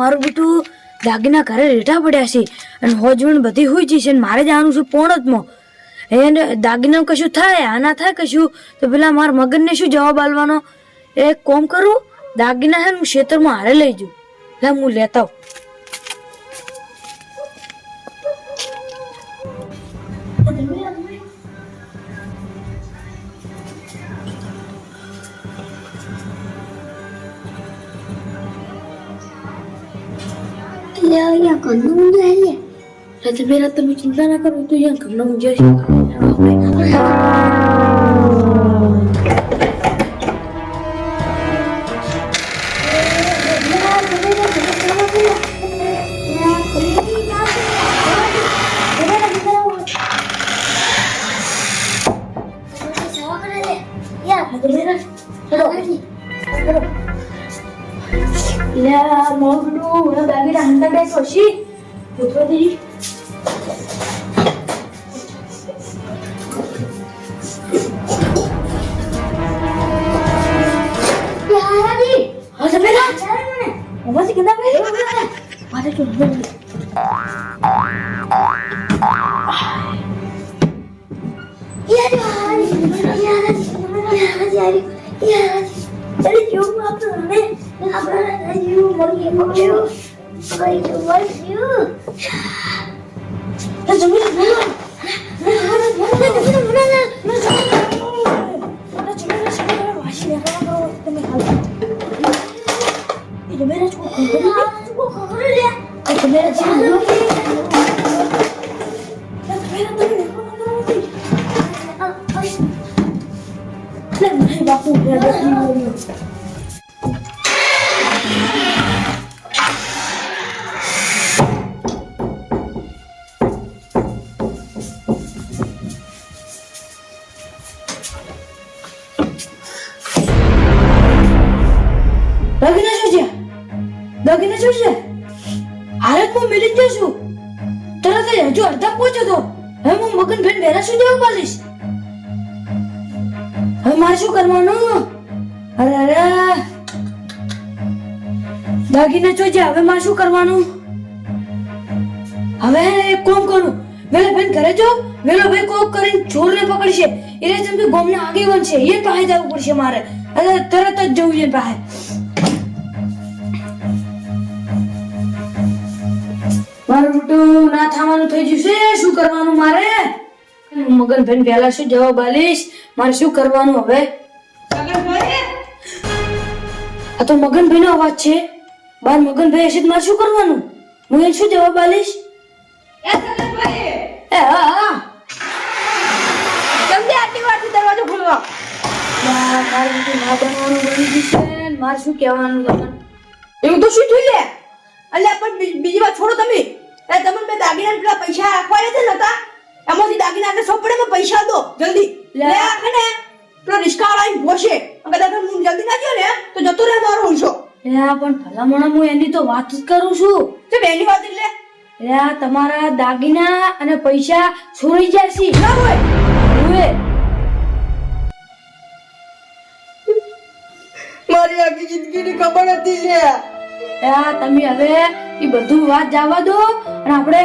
મારું બીટું દાગીના ઘરે રેઠા પડ્યા છે અને હોજવણ બધી હોય છે અને મારે જવાનું છે પોણતમાં. એને દાગીના કશું થાય આના થાય કશું, તો પેલા મારા મગનને શું જવાબ આલવાનો એ કોમ કરું, દાગીના હે હું ખેતરમાં હારે લઈ જઉં. એટલે હું લેતા. લે અહીંયા ઘરનું ઊંધું હે લે લે તો પેલા તમે ચિંતા ના કરો તું ઓલા દાગીના હંતા બે પછી પૂછવા દેજી હા તો પેલા ઊભા કેટલા પૈસા મારે તો જમીન બાપુ દાગીના જોશે હાલતમાં મિલી જ જશું. તરત હજુ અડધા પહોંચ્યો તો. હવે હું મગન બેન બેરા શું જવા પાલીશ હવે મારે શું કરવાનું? અરે અરે. દાગીને જોજે, હવે મારે શું કરવાનું? હવે એક કોમ કરું. વેલો બેન ઘરે જો વેલો ભાઈ કોક કરીને ચોરને પકડશે. એટલે તમને ગોમના આગેવાન છે. એ પાસે જવું પડશે મારે. અરે, તરત જ જવું છે પાસે. મારું મોટું ના થવાનું થઈ ગયું છે? શું કરવાનું મારે? મગન બેન પહેલા શું જવાબ આલીશ મારે શું કરવાનું હવે? આ તો મગનભાઈ નો અવાજ છે. બાર મગનભાઈ હશે મારે શું કરવાનું? હું એને શું જવાબ આલીશ એ હા હા. જલ્દી આટલી વારથી દરવાજો ખોલવા. મારે ના બનવાનું બની ગયું છે મારે શું કહેવાનું તમને? એવું તો શું લે? અલ્યા પણ બીજી વાત છોડો તમે. એ તમે મેં દાગીના પેલા પૈસા આપવાના છે નતા એમાંથી દાગીના આપણે મેં પૈસા દો જલ્દી. લે. લે આખે ને પેલો રિસ્કા વાળા ભોશે કદાચ હું જલ્દી ના ગયો ને તો જતો રહે મારો હુંશો એ પણ ભલામણ હું એની તો વાત જ કરું છું. તો બેની વાત એટલે? એ તમારા દાગીના અને પૈસા છોડી છે ના હોય. હોય મારી આખી જિંદગીની ખબર હતી લે તમે હવે એ બધું વાત જવા દો. અને આપણે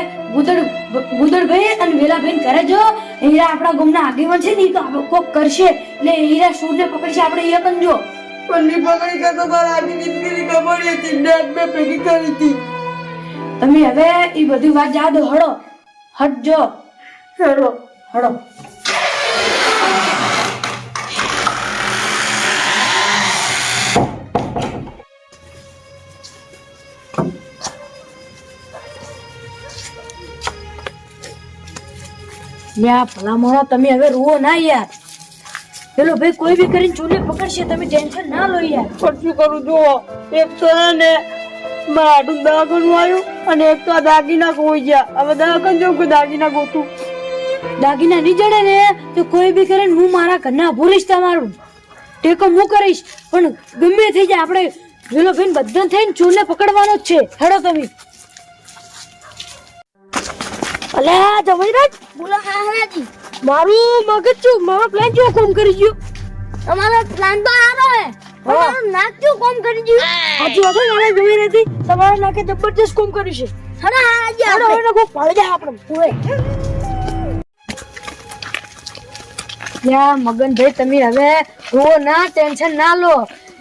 ગુદડ ભાઈ અને વેલાભાઈ ઘરે જો. હીરા આપણા ગામના આગેવાન છે ને તો આપણે કોક કરશે. એટલે હીરા સૂરને પકડશે આપણે એ પણ ની પકડી કે તો મારા આખી જિંદગીની ખબર હતી ડેટ મેં ભેગી કરી હતી. તમે હવે એ બધી વાત જવા દો હળો. હટજો હળો. હળો. યા ભલા મોણા તમે હવે રૂવો ના યાર. પેલો ભાઈ કોઈ બી કરીને ચૂલે પકડશે તમે ટેન્શન ના લો યાર. પણ શું કરું જો એક તો ને મારા દવાખાનું આવ્યું અને એક તો આ દાગીના ખોઈ ગયા. હવે દવાખાન જો કે દાગીના ગોતું દાગીના નહીં જડે ને તો કોઈ બી કરીને હું મારા ઘરના ભૂલીશ તમારું ટેકો હું કરીશ પણ ગમે થઈ જાય આપણે પેલો ભાઈ બધા થઈને ચૂલે પકડવાનો જ છે. હેડો તમે. અલે જમઈરાજ બોલો હા હરાજી મારું મગજ છું મારો પ્લાન જો કોમ કરી ગયો તમારો પ્લાન તો સારો હે. તમારું નાક જો કોમ કરી ગયો વાત છે નાના જોઈ નથી. તમારા નાકે જબરજસ્ત કોમ કર્યું છે. હરા હા આજે હાલો, આપણે હવે કોઈ પડી જાય આપણે ઓય. યા મગનભાઈ તમે હવે રો ના ટેન્શન ના લો.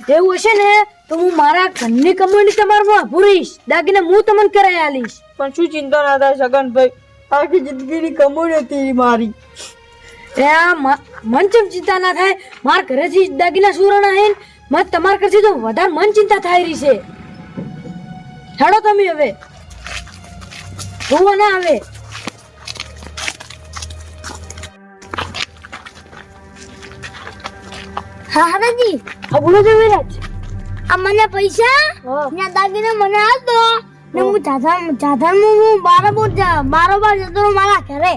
એવું હશે ને તો હું મારા ઘરની કમાણી તમારમાં પૂરીશ દાગીને હું તમને કરાવી આલીશ. પણ શું ચિંતા ના થાય સગનભાઈ? આખી જિંદગીની કમોડી હતી મારી. એ આ મન ચમ ચિંતા ના થાય. માર ઘરેથી દાગીના સુરાણા હે મત તમાર કરથી તો વધારે મન ચિંતા થાય રહી છે. હેડો તમે હવે. જોવો ના આવે. હા હરાજી આ બોલો છો વિરાજ. આ મને પૈસા? ના દાગીના દાગીને મને આપ દો. ને હું જાધા જાધામાં હું બારોબાર જા- બારોબાર જતો મારા ઘરે.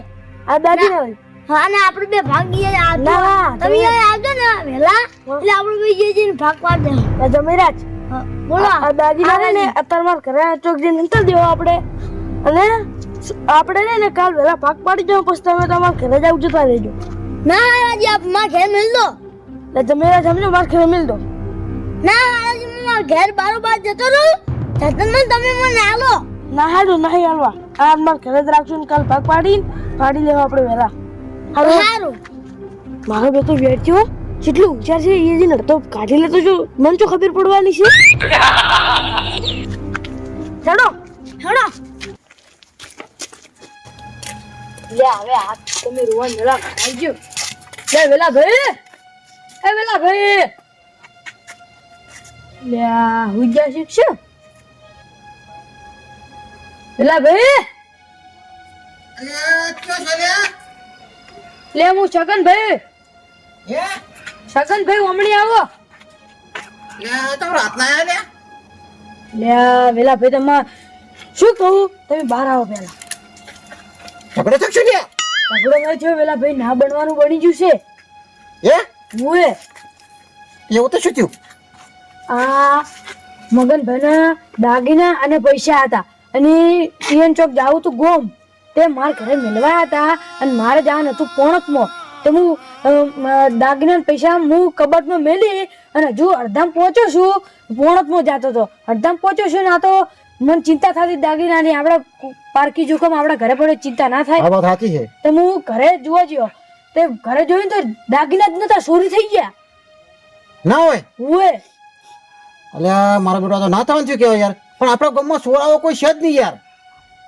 આ દાદી ને. હા ને આપણે બે ભાગ દઈએ ના, ના, તમે આવજો ને વહેલા. એટલે આપણે બે જઈએ જઈને ભાગ પાડ દે જમીરાજ. બોલો. આ દાદી ને અત્યારે મારા ઘરે ચોક જઈને અંતર દેવો આપણે. અને આપણે ને કાલ વેલા ભાગ પાડી જાવ પછી તમે તમારા ઘરે જાવ જતા રહેજો. ના રાજી આપ મારા ઘેર મિલ દો. એટલે તમે સમજો મારા ઘરે મિલ દો. ના રાજી હું મારા ઘેર બારોબાર જતો રહું. જાધામાં તમે મને આલો ના હાડું નહીં હાલવા. આ મારા ઘરે જ રાખશું ને કાલ ભાગ પાડી પાડી લેવા આપણે વહેલા હારું. મારો બે તો જેટલું હોશિયાર છે એ જે નડતો. કાઢી લેતો જો મને તો ખબર પડવાની છે. ચડો હેડો. લે હવે આ તમે રોવા નલા ખાઈ ગયો લે વેલા ભાઈ. એ વેલા ભાઈ. લે હુઈ ગયા શીખશે વેલા ભાઈ. લે હું છગન ભાઈ. છગન ભાઈ હમણી આવો. લે વેલા ભાઈ તમે શું કહું? તમે બહાર આવો પેલા. ઝઘડો થયો છે ઝઘડો નહીં થયો વેલા ભાઈ ના બનવાનું બની ગયું છે. હે? હું એવું તો શું થયું? આ મગનભાઈના દાગીના અને પૈસા હતા. અને ઈયન ચોક જાવું તું ગોમ. તે મારા ઘરે મેળવા હતા અને મારે જવાનું હતું પોણકમાં. તો હું દાગીના પૈસા હું કબાટમાં મેલી અને હજુ અડધામ પહોંચ્યો છું. પોણકમાં જતો હતો. અડધામ પહોંચ્યો છું ના તો મને ચિંતા થતી દાગીનાની. આપણે પારકી જોખમ આપણા ઘરે પડે ચિંતા ના થાય. છે. તો હું ઘરે જોવા ગયો તે ઘરે જોયું તો દાગીના જ નતા ચોરી થઈ ગયા. ના હોય. હોય અલ્યા મારા બેટા તો ના થવાનું થયું કેવાય યાર. પણ આપણા ગામમાં સોળાઓ કોઈ છે જ નહીં યાર.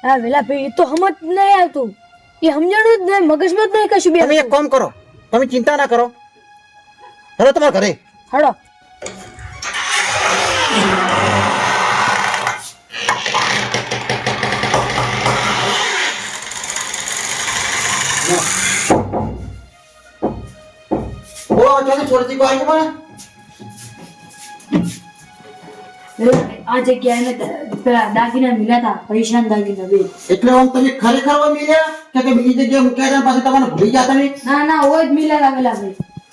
હા વેલા ભાઈ એ તો સમજ નહીં આવતું. એ સમજણું જ નહીં મગજમાં જ નહીં કશું બે તમે એક કામ કરો તમે ચિંતા ના કરો. હલો તમારા ઘરે. હડો ઓ ચોરી છોડતી કોઈ આવી વેલા આ જગ્યાએ પેલા દાગીના મિલ્યા હતા પૈસા ને દાગીના બે. એટલે આમ તમે ખરેખર મિલ્યા કે કે બીજી જગ્યાએ મૂક્યા હતા પાછા તમને ભૂલી ગયા તમે ના ના હોય જ મિલ્યા હતા વેલા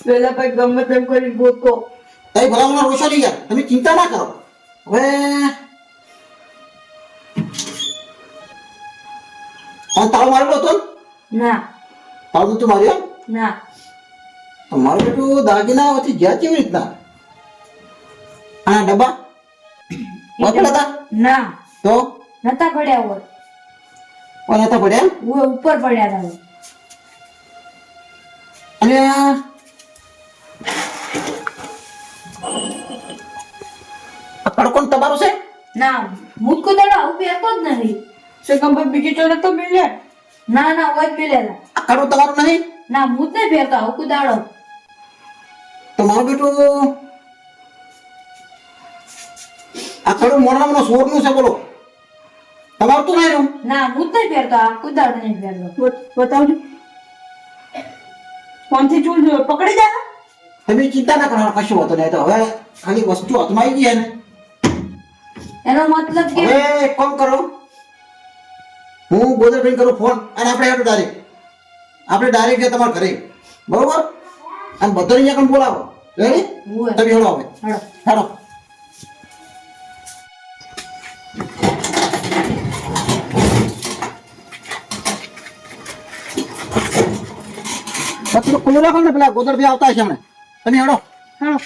પેલા ભાઈ ગમે તેમ કરી ગોતો તમે ભલામણ રોશો નહીં યાર તમે ચિંતા ના કરો. હવે આ તાવ મારેલો હતો ના? તાવ તું માર્યો? ના. તો મારું બેટું દાગીના વચ્ચે ગયા કેવી રીતના? આ ડબ્બા? વાપરેલા હતા ના. તો? નતા પડ્યા હોય. ઓલા હતા પડ્યા હોય ઉપર પડ્યા હતા. હોય. આ કડકોણ તમારો છે? ના મુદકો દાડો આવું પહેરતો જ નથી. સગનભાઈ બીજી ચોરે તો મિલે? ના ના જ મિલેલા આ કડો તમારો નહીં? ના હું જ નહીં પહેરતો આવું કુદાડો તો મારું બેટું આ થોડું મોડાનો સોરનું છે બોલો. તમારું તો નહીં ના હું જ નહીં પહેરતો આ કુદાડો નહીં પહેરતો બત- બતાવજો. ફોનથી ચૂલ પકડી જા. તમે ચિંતા ના કરવાનો કશું હોતું નહીં. તો હવે ખાલી વસ્તુ હાથમાં આવી ગઈ ને. એનો મતલબ કે હવે એક કામ કરો. હું ગોદરભાઈ કરું ફોન અને આપણે હેડો ડાયરેક્ટ આપણે ડાયરેક્ટ છે તમારા ઘરે. બરોબર? અને બધો અહીંયા પણ બોલાવો. રેડી તમે હેડો હવે. હેડો. હેડો. ખુલ્લું રાખો ને પેલા ગોદરભાઈ આવતા છે હમણે. તમે હેડો. હેડો.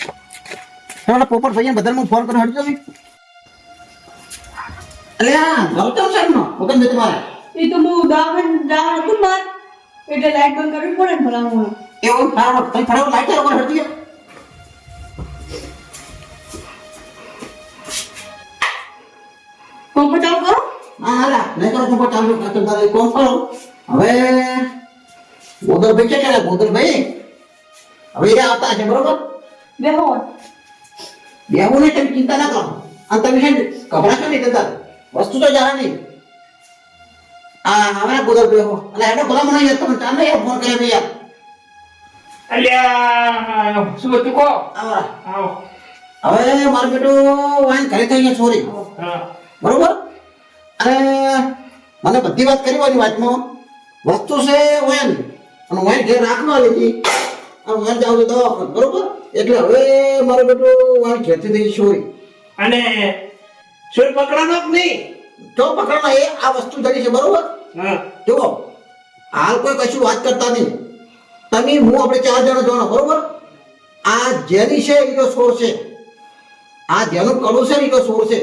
તમારા પોપટ ભાઈ બધા હું ફોન કરો હટજો તમે. અલે આ ગૌતમ સર નો હુકમ તમારે? એ તો હું દાવણ દાવણ હતું માર. એટલે લાઈટ બંધ કરવી પડે ને ભલા હું. એવું? ફાળો તમે ફાળો લાઈટ કરો હટજો કોમ્પ ચાલુ કરો? હા હાલા. નહીં કરો કોમ્પ ચાલુ કરતો તારે કોમ્પ કરો? હવે બોદર ભાઈ છે? કે બોદર ભાઈ? હવે એ આવતા છે બરોબર? બેહો. બેહો ને તમે ચિંતા ના કરો. અને તમે છે ગભરાશો નહીં થતા વસ્તુ તો જાણે નહીં. હા હવે બોદર બેહો. એટલે એનો ભલા મને યાર તમે ચાલ યાર ફોન કર્યા ભાઈ યાર અલ્યા શું હતું આવો. આવો. હવે મારું બેટું વાઈન ઘરે થઈ ગયા સોરી બરોબર? અને મને બધી વાત કરી હોય વાતમાં. વસ્તુ છે વાઈન અને વાય ઘેર રાખવા લીધી અને વાઈન જાવ તો દવાખાને બરોબર? એટલે હવે મારો બેટો વાઈન ઘેરથી થઈ સોય. અને સોય પકડાનો કે નહીં? તો પકડના એ આ વસ્તુ થઈ છે બરોબર? હા. જુઓ હાલ કોઈ કશું વાત કરતા નહીં. તમે હું આપણે ચાર જણા જોવાનો બરોબર? આ જેની છે એ તો સોર છે. આ જેનું કડું છે ને એ તો સોર છે.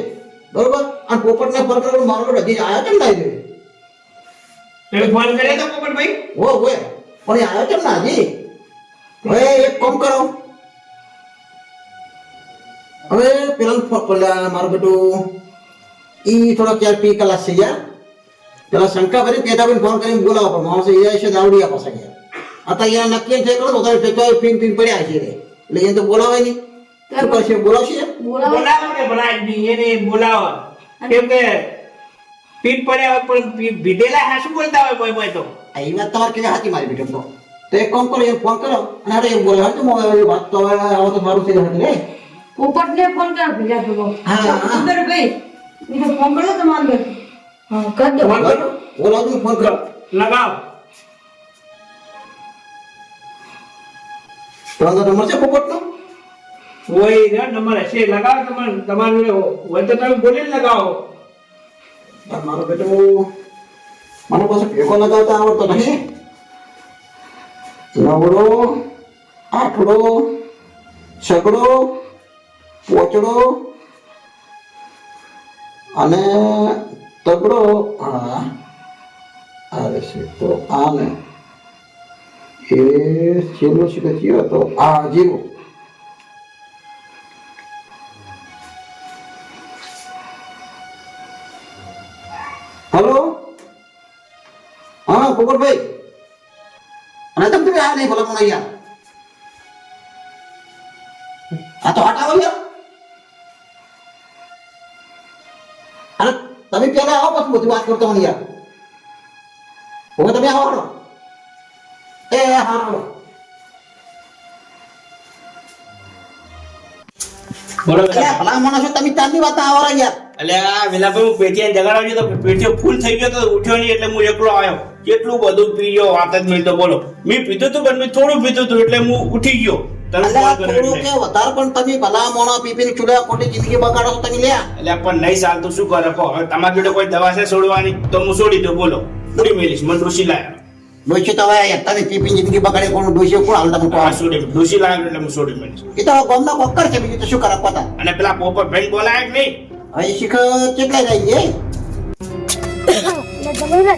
બરોબર? અને પોપટને ફોન કરવાનો મારો બેટો હજી આયો કેમ થાય છે ફોન કર્યા તો પોપટભાઈ? ઓ ઓએ પણ એ આવ્યો કેમ ના હજી હવે એક કોમ કરો. હવે પેલા પેલા મારું બેટું ઈ થોડો ચાર પી કલાક છે યાર પેલા શંકા કરી પેટાબેન ફોન કરીને બોલાવો પણ માણસો એ છે દાવડિયા પાસે ગયા અત્યારે યાર નક્કી થઈ ગયો તો તારે પીન પીન પડ્યા છે રે એટલે એને તો બોલાવે નહીં. શું કરશે? બોલાવશે? બોલાવો. બોલાવો ને ભલા એને બોલાવો. કેમ કે પીઠ પડ્યા હોય પણ ભીધેલા ભીડેલા હા શું બોલતા હોય બોય બોય તો? એ વાત તમારે કેવી હતી મારી બેટો તો? તો એક કામ કરો એ ફોન કરો અને હવે એમ બોલે બોલાવે તો મોબાઈલ વાત તો હવે આવો તો મારું થઈ જશે રે પોપટ ને ફોન કરો ભેગા ભેગો હા. સુંદર ભાઈ એ તો ફોન કરો તમારે ઘર હા કર દો. ફોન કરો બોલાવો તો ફોન કરો. લગાવ. તમારો નંબર છે પોપટનો? હોય નંબર હશે. લગાવો તમારે તમારું હોય તો તમે બોલીને લગાવો. પણ મારો બેટો મને ભેગો લગાવતા આવડતો નથી. નવડો આઠડો છગડો પોચડો અને તગડો હા આવે છે. તો આને એ છેલ્લો શીખે તો આ જીરો નહીં ભલા પણ અહીંયા આ તો હટાવો યાર અને તમે પેલા આવો પછી બધી વાત કરતો યાર. હવે તમે આવો હાલો. એ હા અલ્યા ભલા માણસો તમે ચાંદની વાત આવો યાર અલ્યા વેલાભાઈ હું પેટીએ જગાડ્યો તો ફૂલ થઈ ગયો તો ઉઠ્યો નહીં એટલે હું એકલો આવ્યો. કેટલું બધું પીયો વાત જ નહીં તો બોલો. મેં પીધું તું પણ મેં થોડું પીધું તું એટલે હું ઉઠી ગયો. તને અલ્યા ફોન કર્યો થોડું એટલે. વધારે પણ તમે ભલા મોણા પી પીને ચૂડા ખોટી જિંદગી બગાડો છો તમે લ્યા. પણ નહીં ચાલતું શું કરે? કહો. હવે તમારી જોડે કોઈ દવા છે છોડવાની? તો હું છોડી દઉં બોલો. મેલીશ? મને ડોસી લાયા. ડોશી તો હવે તમે પી પીને જિંદગી બગાડે કોણ ડોશી કોણ હાલતા મૂકો હા છોડી ડોસી લાયા એટલે હું છોડી મેલીશ. એ તો ગમના છે બીજું તો શું કરે પતા અને પેલા પોપટ ભાઈ બોલાય કે નહીં? હવે શીખ કેટલા જાય છે. મને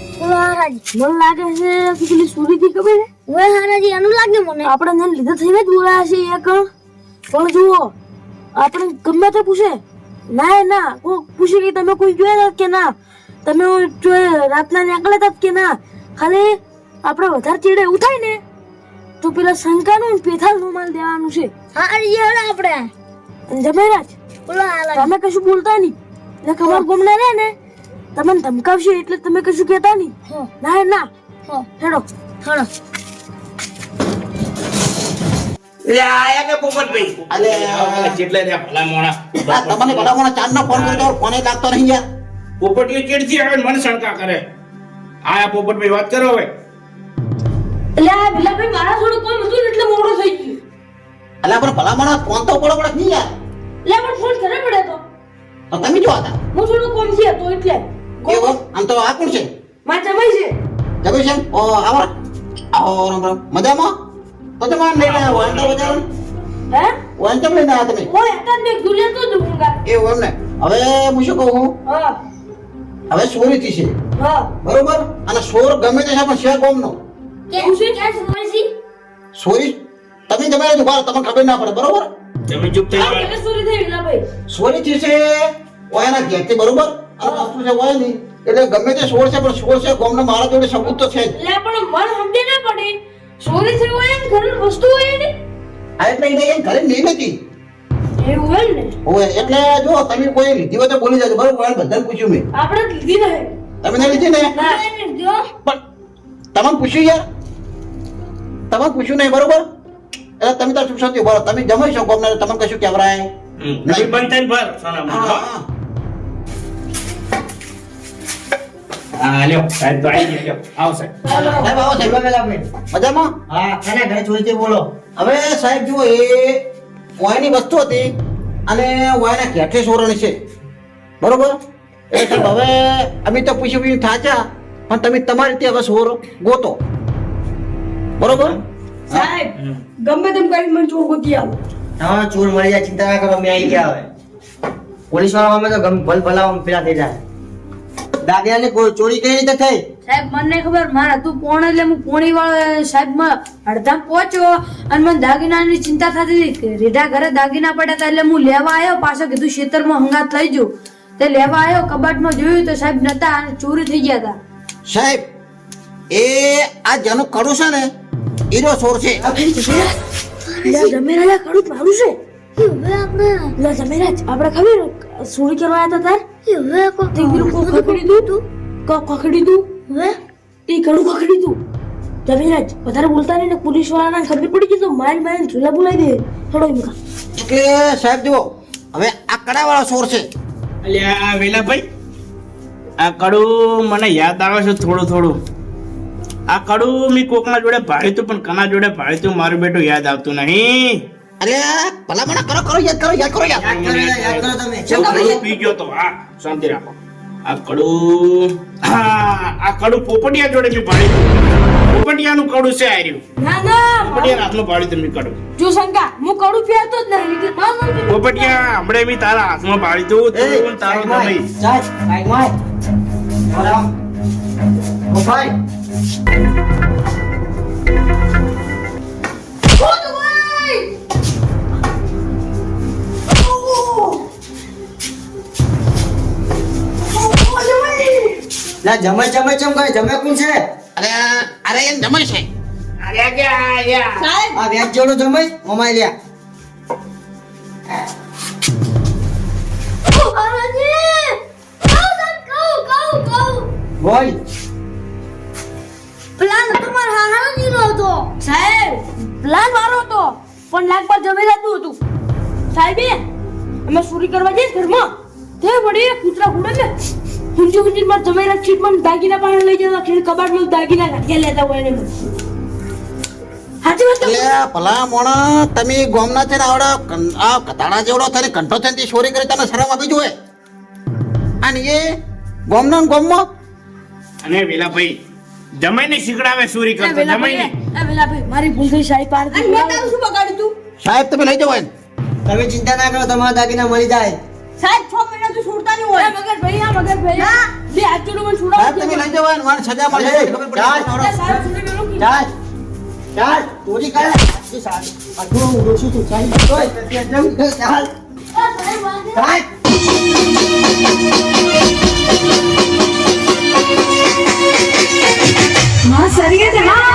લાગે છે કે પેલી સુરી થી ખબર છે? ઓય હારાજી એનું લાગે મને. આપણે એને લીધે થઈને જ બોલાયા છે એક. પણ જુઓ આપણે ગમે તે પૂછે. ના ના કોઈ પૂછે કે તમે કોઈ જોયા કે ના? તમે રાતના નીકળ્યા હતા કે ના? ખાલી આપણે વધારે ચીડે એવું થાય ને તો પેલા શંકાનું પેથાલ પેથાલનું માલ દેવાનું છે. હારી આપણે. અને જમેરાજ તમે કશું બોલતા નહીં. ખબર ગમના રહે ને. તમને ધમકાવશે એટલે તમે કશું કહેતા નહીં. ના ના. હેડો. હેડો. એટલે આયા કે પોપટ ભાઈ અલે. જેટલે રહ્યા ભલા મોણા. આ તમને ભલા મોણા ચાંદનો ફોન કર્યો તો ફોને લાગતો નહીં યાર. પોપટીઓ ચીડથી આવે ને મને શંકા કરે. આયા પોપટ વાત કરો હવે. એટલે આ ભીલાભાઈ મારા થોડું કોઈ હતું એટલે મોડો થઈ ગયું. અલ્યા પણ ભલા મોણા ફોન તો પડો પડે નહીં યાર. એટલે પણ ફોન કરે પડે તો? તો તમે જો હતા હું થોડું કોમ છે તો એટલે. કેવો આમ તો આ કોણ છે? મારે જમાઈ છે. જગો છે? ઓ આવો. આવો રામ રામ. મજામાં? તો તમારે લઈને આવ્યો અંદર બજાર હે? વાન લઈને આવ્યા તમે? ઓય હતા મેં ગુલિયા તો દઉંગા એવું એમ ને હવે હું શું કહું? હા. હવે ચોરી છે. હા. બરોબર? અને સોર ગમે તે છે પણ છે કોમનો. કે ઉસે કે સુરેશી સોરી તમે જમાઈ બહાર તમને ખબર ના પડે બરોબર? તમે ચૂપ થઈ આ સોરી થઈ ના ભાઈ. સોરી થઈ છે ઓયાના ઘેરથી બરોબર? અને વસ્તુ છે હોય નહીં એટલે ગમે તે ચોર છે પણ ચોર છે કોમનો મારા જોડે સબૂત તો છે જ. એટલે પણ મન સમજે ના પડે. ચોરી છે હોય એમ ઘરની વસ્તુ હોય ને આ એટલે એને એમ ઘરે નહીં નથી એવું હોય ને? એટલે જો તમે કોઈ લીધી હોય તો બોલી જાજો. બરોબર બધાને પૂછ્યું મેં. આપણે લીધી નહીં તમે નહીં લીધી ને? પણ તમને પૂછ્યું યાર? તમને પૂછ્યું નહીં બરોબર? એટલે તમે તાર શું સત્ય બોલો તમે જમાઈ શકો અમને તમને કશું કહેવરાય. નહીં બંધ થઈને ભર સોના હા, લ્યો સાહેબ તો આવી ગયા આવો સાહેબ સાહેબ આવો સાહેબ મજામાં? હા ખાના ઘરે ચોરી બોલો. હવે સાહેબ જુઓ એ વાયની વસ્તુ હતી અને વાયના કેઠે સોરણી છે. બરોબર? એ સાહેબ હવે અમે તો પૂછ્યું પૂછ્યું થાચા પણ તમે તમારી રીતે હવે સોરો ગોતો. બરોબર? સાહેબ ગમે તેમ કરી મને ચોર ગોતી આવો. હા ચોર મળી જાય ચિંતા ના કરો અમે આવી ગયા હવે. પોલીસવાળા અમે તો ગમ ભલ ભલાવા પેલા થઈ જાય. દાદિયા ને કોઈ ચોરી કઈ રીતે થઈ? સાહેબ મને નહીં ખબર. મારા તું પોણ એટલે હું પોણી વાળો સાહેબમાં અડધામ પહોંચ્યો અને મને દાગીનાની ચિંતા થતી હતી રીઢા ઘરે દાગીના પડ્યા હતા એટલે હું લેવા આવ્યો. પાછો કીધું ખેતરમાં હંગાત થઈ ગયું. તે લેવા આવ્યો કબાટમાં જોયું તો સાહેબ નતા અને ચોરી થઈ ગયા હતા. સાહેબ એ આ જેનું કડું છે ને એનો સોર છે. જમેરા કડું મારું છે. લે જમેરાજ આપણે ખબર ચોરી કરવા આવ્યા હતા તાર? તે ગીરું કો ખખડી દઉં કો ખખડી દઉં હવે? તે જમેરાજ વધારે બોલતા નહીં ને પોલીસ વાળાને ખબર પડી ગઈ તો માઇન માઇન ઝૂલા બોલાવી દે. થોડો એમ એટલે સાહેબ જુઓ હવે આ કડાવાળો સોર છે. અલ્યા વેલાભાઈ આ કડું મને યાદ આવે છે થોડું થોડું. આ કડું મેં કોકના જોડે ભાડ્યું હતું પણ કના જોડે ભાડ્યું હતું મારું બેટું યાદ આવતું નહીં. અરે ભલામણ કરો કરો યાદ કરો યાદ કરો યાદ કરો યાદ કરો તમે. કડું પી ગયો તો હા શાંતિ રાખો. આ કડું હા આ કડું પોપટિયા જોડે મેં ભાડ્યું પોપટિયાનું કડું છે આર્યું રહ્યું. ના ના પોપટિયા આટલો ભાડ્યું તમે મેં કડું. જો શંકા હું કડું પીતો જ નહીં એટલે માર. પોપટિયા હમણાં મેં તારા હાથમાં ભાડી દઉં તું તારો તમે જાય ભાઈ માય બોલા ઓ ભાઈ લા જમે જમે ચમ કઈ જમે કોણ છે? અરે અરે એમ જમે છે. અરે કે આયા આ વ્યાજ જોડો જમે ઓમાય લ્યા. બોલ. પ્લાન તમાર હારા નીરો હતો. સાહેબ પ્લાન મારો હતો પણ લાખ જમી જમેલા તું હતું સાહેબે અમે ચોરી કરવા જઈએ ઘરમાં. તે વળી કૂતરા ઘૂડે ને હુંજી હુંજી માં જમેલા ચીટમાં દાગીના પાણી લઈ જતા ખેડ કબાટમાં દાગીના નાખ્યા લેતા હોય ને સાચી વાત એટલે ભલા મોણા તમે ગોમના છે ને આ કતાડા જેવડો થઈને કંઠો થઈને તે કરી તને શરમ આપી જોઈએ અને એ ગોમના ગોમમાં? અને વેલાભાઈ જમાઈને શીખડાવે ચોરી કરતો જમાઈને વેલા ભાઈ મારી ભૂલ થઈ સાહેબ પાર અને મેં તારું શું બગાડ્યું તું? સાહેબ તમે લઈ જવાય તમે ચિંતા ના કરો તમારા દાગીના મળી જાય. સાહેબ છ છોડવાનું હોય મગર ભૈયા મગર ભૈયા બે આચુડું મને છોડાવ તમે લઈ જવાનું માર સજા મળે ખબર પડે ચાલ ચાલ ચોરી કરે એ સારી અધૂરો ઉડો છું તું ચાલ ચાલ ચાલ માં સરીએ જમા